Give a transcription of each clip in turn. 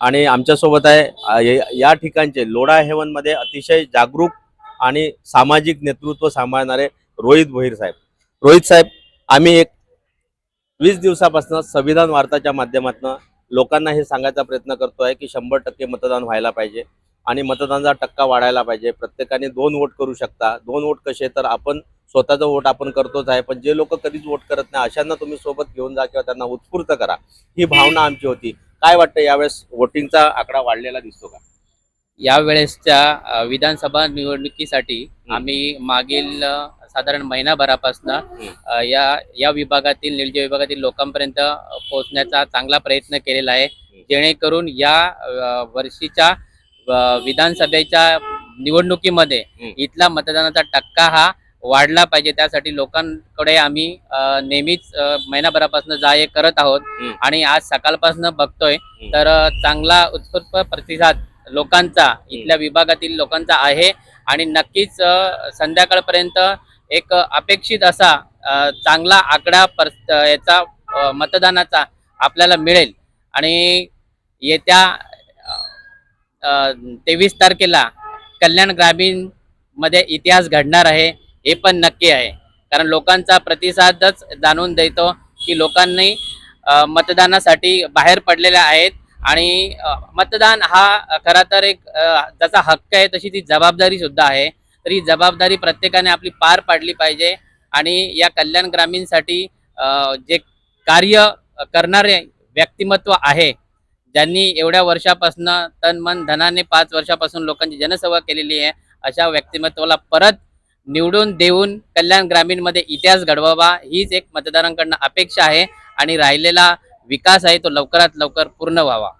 आणि आमच्यासोबत आहे या- ठिकाणचे लोढा हेवनमध्ये अतिशय जागरूक आणि सामाजिक नेतृत्व सांभाळणारे रोहित भोईर साहेब. रोहित साहेब आम्ही एक वीस दिवसापासून संविधान वार्ताच्या माध्यमातून लोकांना हे सांगायचा प्रयत्न करतो आहे की शंभर टक्के मतदान व्हायला पाहिजे आणि मतदानाचा टक्का वाढायला पाहिजे. प्रत्येकाने दोन वोट करू शकता. दोन वोट कसे तर आपण स्वतःचं वोट आपण करतोच आहे पण जे लोक कधीच वोट करत नाही अशांना तुम्ही सोबत घेऊन जा किंवा त्यांना उत्स्फूर्त करा. ही भावना आमची होती. काय वाटतं यावेळेस वोटिंगचा आकडा वाढलेला दिसतो का या वेळेसच्या अ, विधानसभा निवडणुकीसाठी. आम्ही मागील साधारण महिनाभरापासून या या विभागातील निलजे विभागातील लोकांपर्यंत पोहोचण्याचा चांगला प्रयत्न केलेला आहे जेणेकरून या वर्षीच्या विधानसभेच्या निवडणुकीमध्ये. इथला मतदानाचा टक्का हा वाढला पाहिजे. त्यासाठी लोकांकडे आम्ही नेहमीच महिनाभरापासून जा ये करत आहोत. हं. आणि आज सकाळपासून बघतोय तर चांगला उत्स्फूर्त प्रतिसाद लोकांचा इथल्या विभागातील लोकांचा आहे. आणि नक्कीच संध्याकाळपर्यंत एक अपेक्षित असा चांगला आकडा पर याचा मतदानाचा आपल्याला मिळेल. आणि येत्या तेवीस तारखेला कल्याण ग्रामीणमध्ये इतिहास घडणार आहे. हे पण नक्की आहे. कारण लोकांचा प्रतिसादच जाणून देतो की लोकांनी मतदानासाठी बाहेर पडलेल्या आहेत आणि मतदान हा खरा तर एक जसा हक्क आहे तशी ती जबाबदारी सुद्धा आहे. तर ही जबाबदारी प्रत्येकाने आपली पार पाडली पाहिजे आणि या कल्याण ग्रामीणसाठी जे कार्य करणारे व्यक्तिमत्व आहे ज्यांनी एवढ्या वर्षापासून तन मन धनाने पाच वर्षापासून लोकांची जनसेवा केलेली आहे अशा व्यक्तिमत्वाला परत निवडून देऊन कल्याण ग्रामीणमध्ये इतिहास घडवावा हीच एक मतदारांकडनं अपेक्षा आहे आणि राहिलेला विकास आहे तो लवकरात लवकर पूर्ण व्हावा.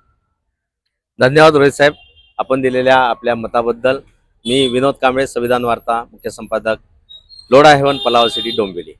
धन्यवाद रोहित साहेब. आपण दिलेल्या आपल्या मताबद्दल मी विनोद कांबळे संविधान वार्ता मुख्य संपादक लोढा हेवन पलाव सिटी डोंबिवली.